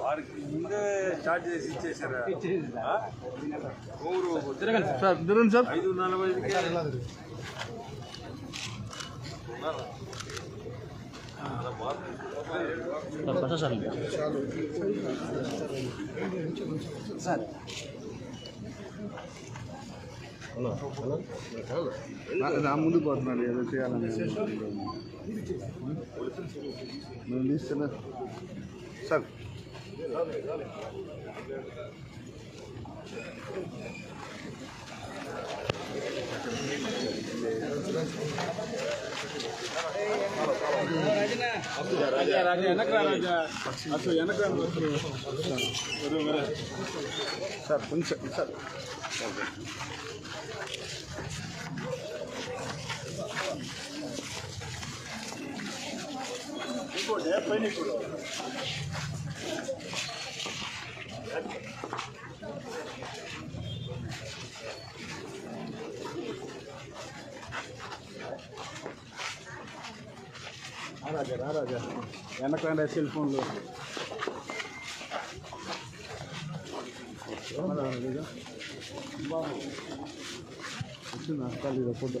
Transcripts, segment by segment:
వారికి ముందే స్టార్ట్ చేసి ఇచ్చేసారా? ఊరు సార్ సార్. ఐదు నలభైకి. నా ముందు పోతున్నాడు ఏదో చేయాలని నువ్వు తీస్తున్నా సార్ ராஜா ராஜா எனக்குறா ராஜா அசோ எனக்குறா வரும் வர சார் கொஞ்சம் சார் பையனை கொடு సార్ రాజా రాజా వెనకండి సెల్ ఫోన్లో వచ్చిందా ఖాళీగా ఫోటో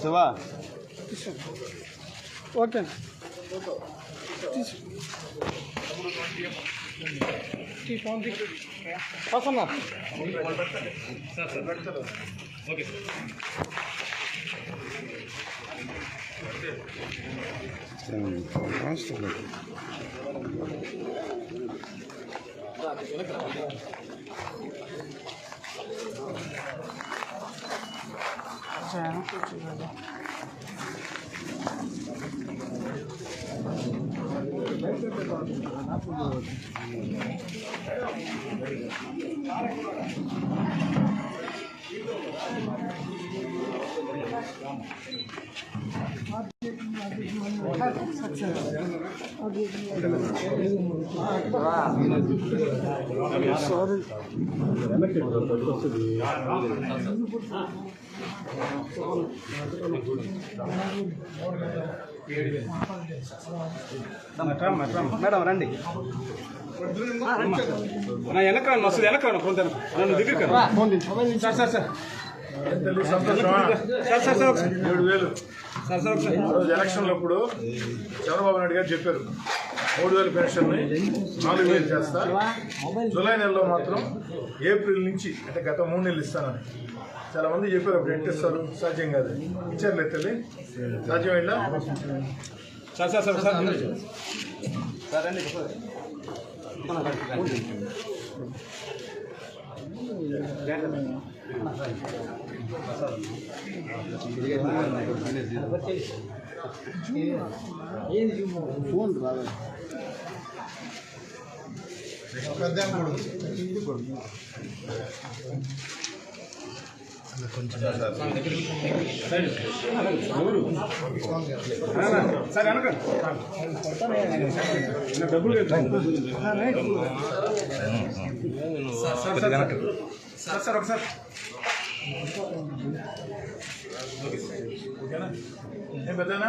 శివా ఓకే వస్తున్నా Sorry. మేడం రండి. నా వెనక వస్తుంది వెనక రాను కొంత నన్ను దగ్గరికి. Sir sir sir. Sir sir sir ఒకసారి. ఏడు వేలు. రోజు ఎలక్షన్లు అప్పుడు చంద్రబాబు నాయుడు గారు చెప్పారు. మూడు వేలు పెన్షన్ నాలుగు వేలు చేస్తా. జూలై నెలలో మాత్రం ఏప్రిల్ నుంచి అంటే గత మూడు నెలలు ఇస్తానని. చాలా మంది చెప్పారు అప్పుడు ఎట్టిస్తారు సాధ్యం కాదు. ఇచ్చారు లేదు సాధ్యమైందా? Sir sir sir sir sir. రండి ఫోన్ రాదు సార్ వెనక నా డబ్బులు కట్టు. సార్ సార్ ఒకసారి ఓకేనా ఏం పెద్దనా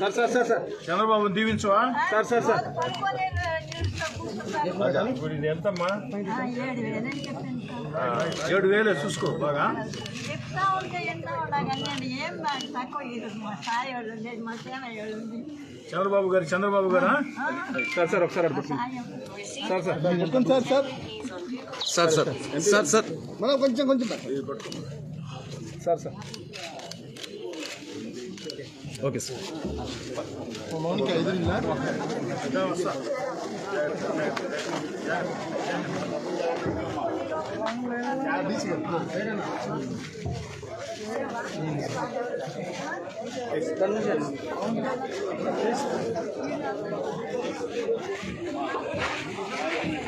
sir sir sir sir. Chandrababu దీవించవా? Sir sir sir. ఇప్పుడు ఇది ఎంతమ్మా? ఏడు సార్. వేలు చూసుకో బాగా? చెప్తా ఉంటే ఎంతా ఉండాలి నేను ఏం నాకు తక్కువ ఇది మా సాయి వాళ్ళు ఉండేది మా సేన వాళ్ళు ఉంది. చంద్రబాబు గారు చంద్రబాబు గారా? సార్ సార్ ఒకసారి అడుగు. సాయం sir sir. Sir sir. Sir sir. మనం కొంచెం కొంచెం. Sir sir. ఓకే సార్ ఇదా వస్తా. మా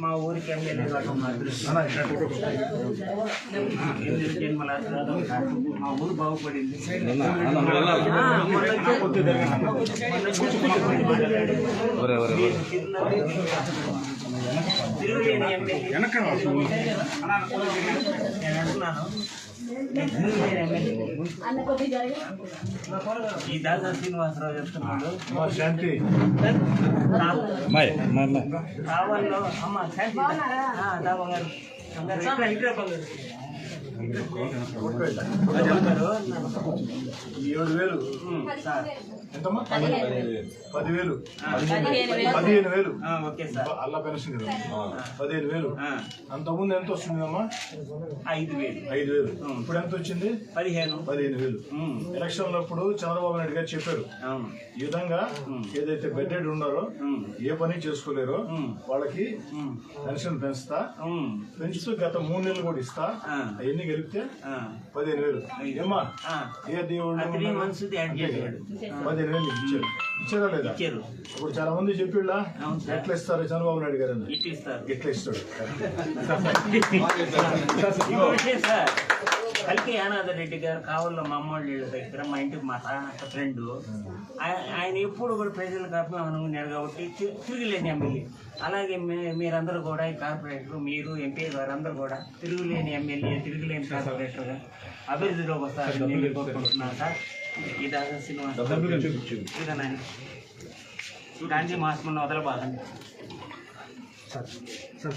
మా అదృష్టం ఎనిమిది జన్మల అదృష్టం కాదు. మా ఊరు బాగుపడింది ఆ, నేను అంటున్నాను ఈ దాదా శ్రీనివాసరావు చెప్తున్నాడు. మా శాంతి. కావాలో అమ్మ శాంతి. ఆ, దాబా గారు ఇట్లా ఇట్లా ఏడు వేలు. పదివేలు పదిహేను వేలు. అల్లా పెన్షన్ కదా పదిహేను వేలు. అంతకుముందు ఎంత వస్తుంది అమ్మా ఐదు వేలు. ఐదు వేలు ఇప్పుడు ఎంత వచ్చింది? పదిహేను పదిహేను వేలు. ఉమ్, ఎలక్షన్లప్పుడు చంద్రబాబు నాయుడు గారు చెప్పారు. ఈ విధంగా ఏదైతే బెడ్డెడ్ ఉన్నారో ఏ పని చేసుకోలేరో వాళ్ళకి పెన్షన్ పెంచుతా పెంచుతూ గత మూడు నెలలు కూడా ఇస్తా అవన్నీ గెలిపితే పదిహేను వేలు. ఏమ్మా. ఏ దేవుడు త్రీ మంత్స్ పదిహేను వేలు ఇచ్చారు. ఇచ్చారా లేదా? ఇప్పుడు చాలా మంది చెప్పిళ్ళ. ఎట్లా ఇస్తారు? చంద్రబాబు నాయుడు గారు ఎట్లా ఇస్తాడు? కలికి యానాథ రెడ్డి గారు కావాల మా అమ్మోళ్ళ ఇళ్ళ దగ్గర మా ఇంటికి మా తాత ఫ్రెండ్. ఆయన ఎప్పుడు కూడా ప్రజలకు అభిమానం ఉన్నారు కాబట్టి తిరుగులేని ఎమ్మెల్యే. అలాగే మీరందరూ కూడా ఈ కార్పొరేటర్ మీరు ఎంపీ గారు అందరూ కూడా తిరుగులేని ఎమ్మెల్యే తిరుగులేని కార్పొరేటర్గా అభివృద్ధిలోకి వస్తారని నేను కోరుకుంటున్నాను సార్. ఇదా నాయన. గాంధీ మహాత్మను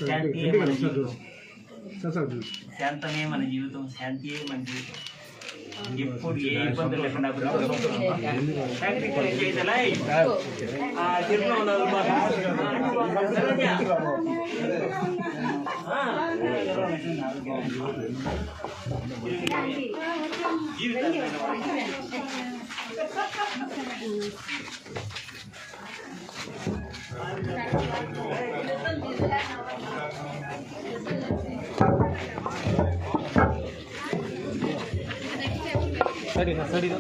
శాంతియే మన జీవితం శాంతమే మన జీవితం శాంతి మన జీవితం ఎప్పుడు ఏ ఇబ్బందులు లేకుండా ಸರಿನಾ ಸರಿನಾ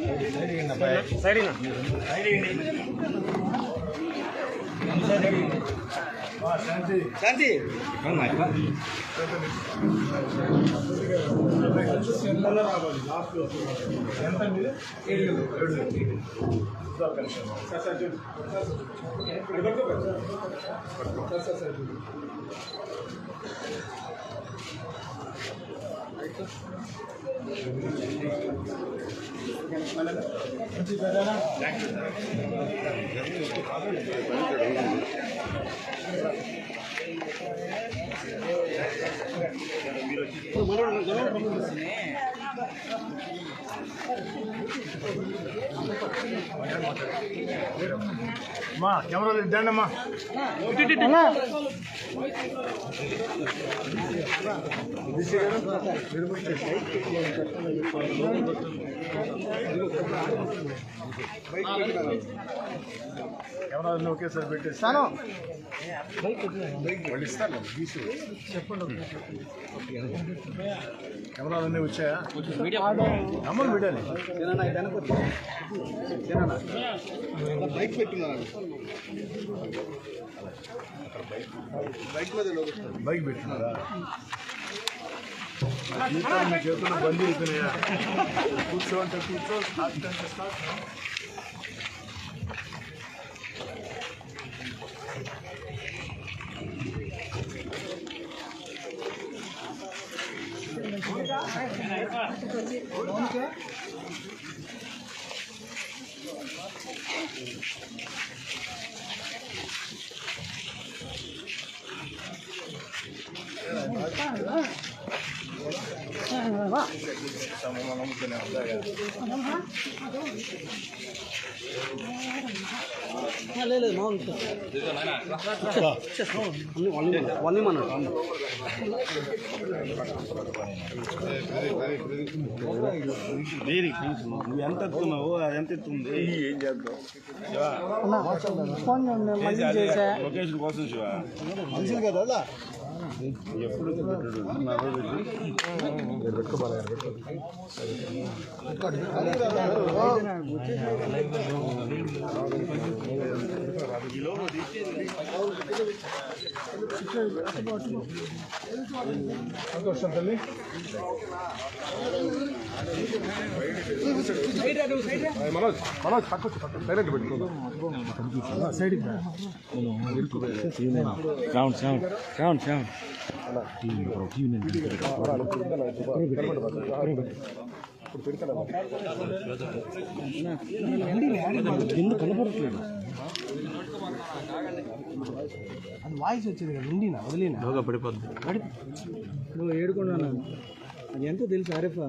ಸರಿನಾ శాంతి ఎంత అమ్మా కెమెరాలు ఇద్దండి అమ్మా కెమెరాలు ఒకేసారి. పెట్టేస్తాను వాళ్ళు ఇస్తారు తీసి కెమెరాలన్నీ వచ్చాయా అమ్మలు పెట్టాలి బైక్ పెట్టున్నాను బైక్ మీద బైక్ పెట్టినారా జీతాలు మీ చేతులు బందీ అవుతున్నాయా కూర్చో అంటే కూర్చో స్టార్ట్ అంటే స్టార్ట్ నువ్వు ఎంత ఎత్తున్నావు ఎంత ఎత్తుంది ఏం చేద్దాం లొకేషన్ కోసం శివ. మనుషులు కదా ఎప్పుడు పెట్టాడు నా రోజు సంతోషం తల్లి మనోజ్ మనోజ్ పక్కొచ్చు పక్క సైలెంట్ పెట్టుకో సైడ్కి సౌండ్ సౌండ్ సౌండ్ సౌండ్ కనపడట్లేదు? అది వాయిస్ వచ్చేది కదా ఉండినా వదిలేనా? బాగా పడిపోద్ది. నువ్వు ఏడుకున్నాను అది ఎంతో తెలుసు ఆరిఫా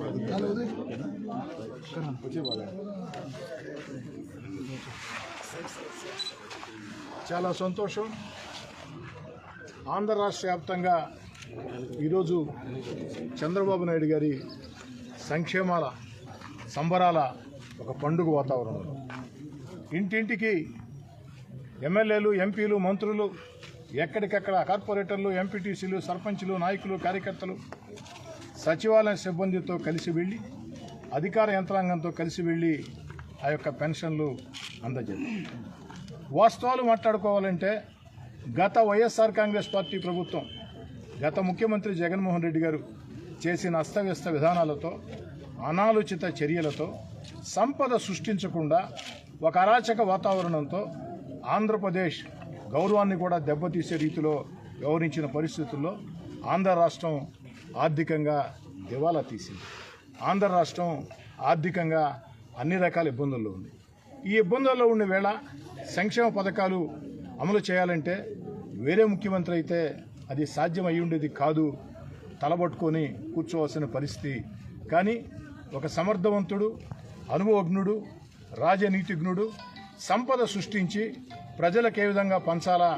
పద్ధతి చాలా సంతోషం. ఆంధ్ర రాష్ట్ర వ్యాప్తంగా ఈరోజు చంద్రబాబు నాయుడు గారి సంక్షేమాల సంబరాల ఒక పండుగ వాతావరణం. ఇంటింటికి ఎమ్మెల్యేలు ఎంపీలు మంత్రులు ఎక్కడికక్కడ కార్పొరేటర్లు ఎంపీటీసీలు సర్పంచ్లు నాయకులు కార్యకర్తలు సచివాలయ సిబ్బందితో కలిసి వెళ్ళి అధికార యంత్రాంగంతో కలిసి వెళ్ళి ఆ యొక్క పెన్షన్లు అందజేయాలి. వాస్తవాలు మాట్లాడుకోవాలంటే గత వైఎస్ఆర్ కాంగ్రెస్ పార్టీ ప్రభుత్వం గత ముఖ్యమంత్రి జగన్మోహన్ రెడ్డి గారు చేసిన అస్తవ్యస్త విధానాలతో అనాలోచిత చర్యలతో సంపద సృష్టించకుండా ఒక అరాచక వాతావరణంతో ఆంధ్రప్రదేశ్ గౌరవాన్ని కూడా దెబ్బతీసే రీతిలో వ్యవహరించిన పరిస్థితుల్లో ఆంధ్ర రాష్ట్రం ఆర్థికంగా దివాలా తీసింది. ఆంధ్ర రాష్ట్రం ఆర్థికంగా అన్ని రకాల ఇబ్బందుల్లో ఉంది. ఈ ఇబ్బందుల్లో ఉండే వేళ సంక్షేమ పథకాలు అమలు చేయాలంటే వేరే ముఖ్యమంత్రి అయితే అది సాధ్యం అయి ఉండేది కాదు. తలబట్టుకొని కూర్చోవలసిన పరిస్థితి. కానీ ఒక సమర్థవంతుడు అనుభవజ్ఞుడు రాజనీతిజ్ఞుడు సంపద సృష్టించి ప్రజలకు ఏ విధంగా పంచాలా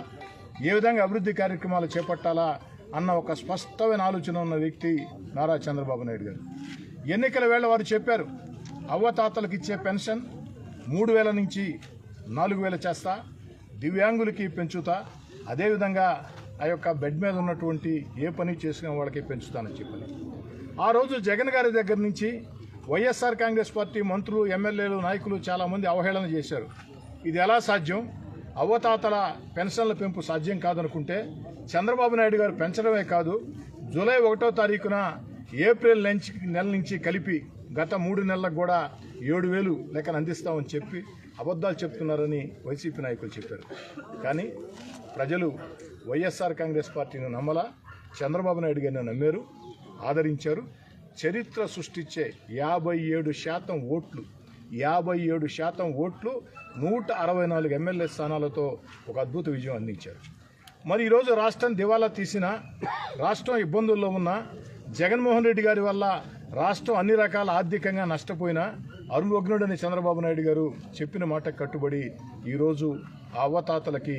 ఏ విధంగా అభివృద్ధి కార్యక్రమాలు చేపట్టాలా అన్న ఒక స్పష్టమైన ఆలోచన ఉన్న వ్యక్తి నారా చంద్రబాబు నాయుడు గారు. ఎన్నికల వేళ వారు చెప్పారు అవ్వతాతలకు ఇచ్చే పెన్షన్ మూడు వేల నుంచి నాలుగు వేల చేస్తా దివ్యాంగులకి పెంచుతా అదేవిధంగా ఆ యొక్క బెడ్ మీద ఉన్నటువంటి ఏ పని చేసిన వాళ్ళకి పెంచుతానని చెప్పని. ఆ రోజు జగన్ గారి దగ్గర నుంచి వైఎస్ఆర్ కాంగ్రెస్ పార్టీ మంత్రులు ఎమ్మెల్యేలు నాయకులు చాలామంది అవహేళన చేశారు. ఇది ఎలా సాధ్యం? అవ్వతాతల పెన్షన్ల పెంపు సాధ్యం కాదనుకుంటే చంద్రబాబు నాయుడు గారు పెంచడమే కాదు జూలై ఒకటో తారీఖున ఏప్రిల్ నుంచి నెల నుంచి కలిపి గత మూడు నెలలకు కూడా ఏడు వేలు లెక్కన అందిస్తామని చెప్పి అబద్ధాలు చెప్తున్నారని వైసీపీ నాయకులు చెప్పారు. కానీ ప్రజలు వైఎస్ఆర్ కాంగ్రెస్ పార్టీని నమ్మలా. చంద్రబాబు నాయుడు గారిని నమ్మారు ఆదరించారు. చరిత్ర సృష్టించే యాభై ఏడు శాతం ఓట్లు యాభై ఏడు శాతం ఓట్లు నూట అరవై నాలుగు ఎమ్మెల్యే స్థానాలతో ఒక అద్భుత విజయం అందించారు. మరి ఈరోజు రాష్ట్రం దివాలా తీసిన రాష్ట్రం ఇబ్బందుల్లో ఉన్న జగన్మోహన్ రెడ్డి గారి వల్ల రాష్ట్రం అన్ని రకాల ఆర్థికంగా నష్టపోయిన అరుణోగ్నుడని చంద్రబాబు నాయుడు గారు చెప్పిన మాట కట్టుబడి ఈరోజు అవతాతలకి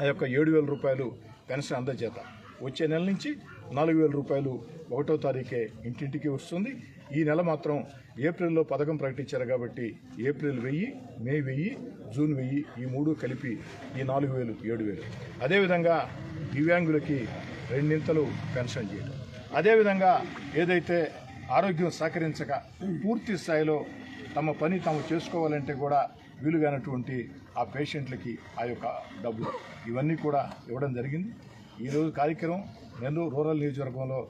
ఆ యొక్క ఏడు వేల రూపాయలు పెన్షన్ అందజేత. వచ్చే నెల నుంచి నాలుగు వేల రూపాయలు ఒకటో తారీఖే ఇంటింటికి వస్తుంది. ఈ నెల మాత్రం ఏప్రిల్లో పథకం ప్రకటించారు కాబట్టి ఏప్రిల్ వెయ్యి మే వెయ్యి జూన్ వెయ్యి ఈ మూడు కలిపి ఈ నాలుగు వేలు ఏడు వేలు. అదేవిధంగా దివ్యాంగులకి రెండింతలు పెన్షన్ చేయడం అదేవిధంగా ఏదైతే ఆరోగ్యం సహకరించక పూర్తి స్థాయిలో తమ పని తాము చేసుకోవాలంటే కూడా వీలుగానటువంటి ఆ పేషెంట్లకి ఆ యొక్క డబ్బులు. ఇవన్నీ కూడా ఇవ్వడం జరిగింది. ఈరోజు కార్యక్రమం నెల్లూరు రూరల్ నియోజకవర్గంలో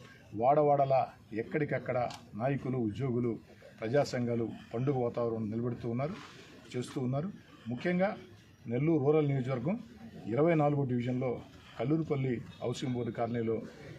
వాడవాడలా ఎక్కడికక్కడ నాయకులు ఉద్యోగులు ప్రజా సంఘాలు పండుగ వాతావరణం నిలబెడుతూ ఉన్నారు చేస్తూ ఉన్నారు. ముఖ్యంగా నెల్లూరు రూరల్ నియోజకవర్గం ఇరవై నాలుగో డివిజన్లో కల్లూరుపల్లి హౌసింగ్ బోర్డు కాలనీలో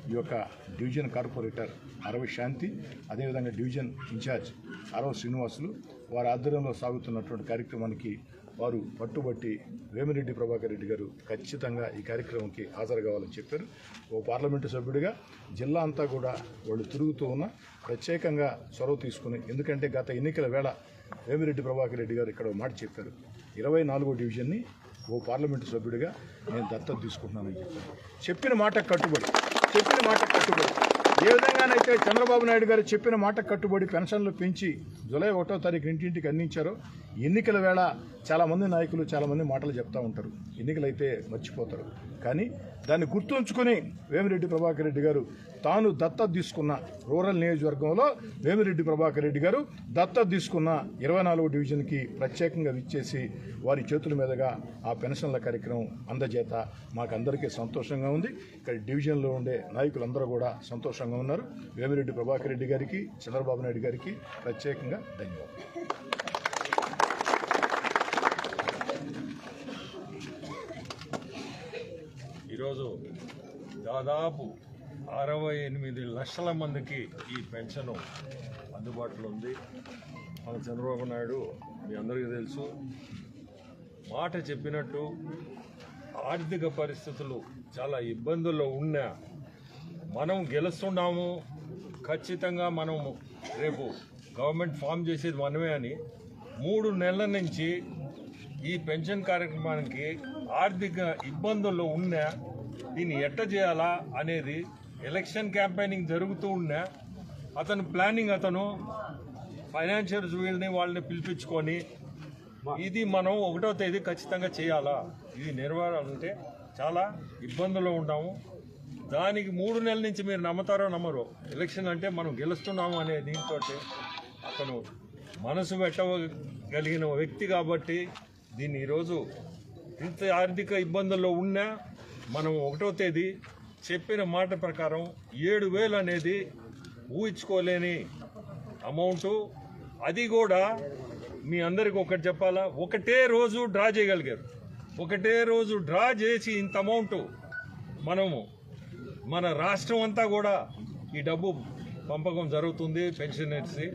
ఈ యొక్క డివిజన్ కార్పొరేటర్ అరవ శాంతి అదేవిధంగా డివిజన్ ఇన్ఛార్జ్ అరవ శ్రీనివాసులు వారి ఆధ్వర్యంలో సాగుతున్నటువంటి కార్యక్రమానికి వారు పట్టుబట్టి వేమిరెడ్డి ప్రభాకర్ రెడ్డి గారు ఖచ్చితంగా ఈ కార్యక్రమంకి హాజరు కావాలని చెప్పారు. ఓ పార్లమెంటు సభ్యుడిగా జిల్లా అంతా కూడా వాళ్ళు తిరుగుతూ ఉన్న ప్రత్యేకంగా చొరవ తీసుకుని ఎందుకంటే గత ఎన్నికల వేళ వేమిరెడ్డి ప్రభాకర్ రెడ్డి గారు ఇక్కడ మాట చెప్పారు. ఇరవై నాలుగో డివిజన్ని ఓ పార్లమెంటు సభ్యుడిగా నేను దత్తత తీసుకుంటున్నానని చెప్పాను చెప్పిన మాట కట్టుబడి చెప్పిన మాట కట్టుబడి ఏ విధంగానైతే చంద్రబాబు నాయుడు గారు చెప్పిన మాట కట్టుబడి పెన్షన్లు పెంచి జూలై ఒకటో తారీఖు ఇంటింటికి అందించారో ఎన్నికల వేళ చాలామంది నాయకులు చాలామంది మాటలు చెప్తా ఉంటారు. ఎన్నికలైతే మర్చిపోతారు. కానీ దాన్ని గుర్తుంచుకుని వేమిరెడ్డి ప్రభాకర్ రెడ్డి గారు తాను దత్తత తీసుకున్న రూరల్ నియోజకవర్గంలో వేమిరెడ్డి ప్రభాకర్ రెడ్డి గారు దత్తత తీసుకున్న ఇరవై నాలుగో డివిజన్కి ప్రత్యేకంగా విచ్చేసి వారి చేతుల మీదుగా ఆ పెన్షన్ల కార్యక్రమం అందజేత. మాకందరికీ సంతోషంగా ఉంది. ఇక్కడ డివిజన్లో ఉండే నాయకులందరూ కూడా సంతోషంగా ఉన్నారు. వేమిరెడ్డి ప్రభాకర్ రెడ్డి గారికి చంద్రబాబు నాయుడు గారికి ప్రత్యేకంగా ధన్యవాదాలు ఈరోజు దాదాపు అరవై ఎనిమిది లక్షల మందికి ఈ పెన్షన్ అందుబాటులో ఉంది. మన చంద్రబాబు నాయుడు మీ అందరికీ తెలుసు మాట చెప్పినట్టు ఆర్థిక పరిస్థితులు చాలా ఇబ్బందుల్లో ఉన్నా మనం గెలుస్తున్నాము. ఖచ్చితంగా మనం రేపు గవర్నమెంట్ ఫామ్ చేసేది మనమే అని మూడు నెలల నుంచి ఈ పెన్షన్ కార్యక్రమానికి ఆర్థిక ఇబ్బందుల్లో ఉన్నా దీన్ని ఎట్ట చేయాలా అనేది ఎలక్షన్ క్యాంపెయినింగ్ జరుగుతూ ఉన్న అతను ప్లానింగ్ అతను ఫైనాన్షియల్స్ వీళ్ళని వాళ్ళని పిలిపించుకొని ఇది మనం ఒకటో తేదీ ఖచ్చితంగా చేయాలా? ఇది నెరవేరాలంటే చాలా ఇబ్బందుల్లో ఉన్నాము దానికి మూడు నెలల నుంచి మీరు నమ్ముతారో నమ్మరు ఎలక్షన్ అంటే మనం గెలుస్తున్నాము అనే దీంతో అతను మనసు పెట్టగలిగిన వ్యక్తి కాబట్టి దీన్ని ఈరోజు ఇంత ఆర్థిక ఇబ్బందుల్లో ఉన్నా మనం ఒకటో తేదీ చెప్పిన మాట ప్రకారం ఏడు వేలు అనేది ఊహించుకోలేని అమౌంట్. అది కూడా మీ అందరికి ఒకటి చెప్పాలా? ఒకటే రోజు డ్రా చేయగలిగారు. ఒకటే రోజు డ్రా చేసి ఇంత అమౌంట్ మనము మన రాష్ట్రం అంతా కూడా ఈ డబ్బు పంపకం జరుగుతుంది పెన్షనర్స్కి.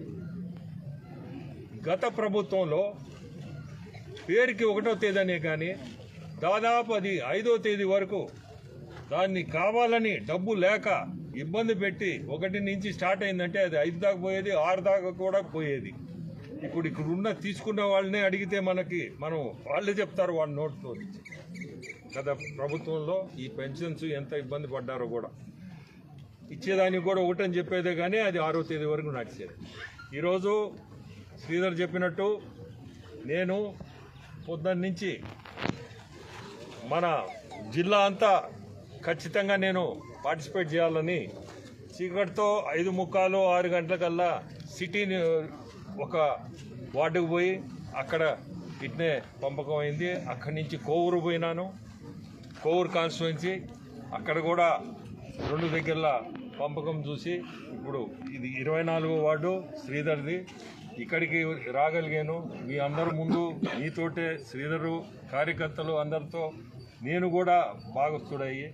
గత ప్రభుత్వంలో పేరుకి ఒకటో తేదీ అనే కానీ దాదాపు అది ఐదో తేదీ వరకు దాన్ని కావాలని డబ్బు లేక ఇబ్బంది పెట్టి ఒకటి నుంచి స్టార్ట్ అయిందంటే అది ఐదు దాకా పోయేది ఆరు దాకా కూడా పోయేది. ఇప్పుడు ఇక్కడ ఉన్న తీసుకున్న వాళ్ళనే అడిగితే మనకి మనం వాళ్ళే చెప్తారు వాళ్ళ నోట్తో గత ప్రభుత్వంలో ఈ పెన్షన్స్ ఎంత ఇబ్బంది పడ్డారో కూడా. ఇచ్చేదానికి కూడా ఒకటని చెప్పేదే కానీ అది ఆరో తేదీ వరకు నడిచేది. ఈరోజు శ్రీధర్ చెప్పినట్టు నేను పొద్దున్న నుంచి మన జిల్లా అంతా ఖచ్చితంగా నేను పార్టిసిపేట్ చేయాలని చీకటితో ఐదు ముక్కాలు ఆరు గంటలకల్లా సిటీని ఒక వార్డుకు పోయి అక్కడ ఇట్నే పంపకం అయింది. అక్కడి నుంచి కోవూరు పోయినాను. కోవూరు కాన్స్టిట్యున్సీ. అక్కడ కూడా రెండు దగ్గరల పంపకం చూసి ఇప్పుడు ఇది ఇరవై నాలుగో వార్డు శ్రీధర్ది. ఇక్కడికి రాగలిగాను. మీ అందరు ముందు మీతోటే శ్రీధరు కార్యకర్తలు అందరితో నేను కూడా భాగస్థుడయ్యి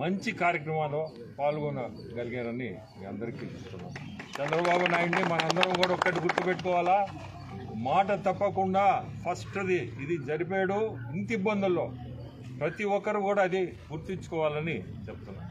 మంచి కార్యక్రమాల్లో పాల్గొనగలిగారని మీ అందరికీ చెప్తున్నాను. చంద్రబాబు నాయుడిని మనందరం కూడా ఒక్కటి గుర్తుపెట్టుకోవాలా? మాట తప్పకుండా ఫస్ట్ది ఇది జరిపాడు ఇంత ఇబ్బందుల్లో ప్రతి ఒక్కరు కూడా అది గుర్తించుకోవాలని చెప్తున్నాను.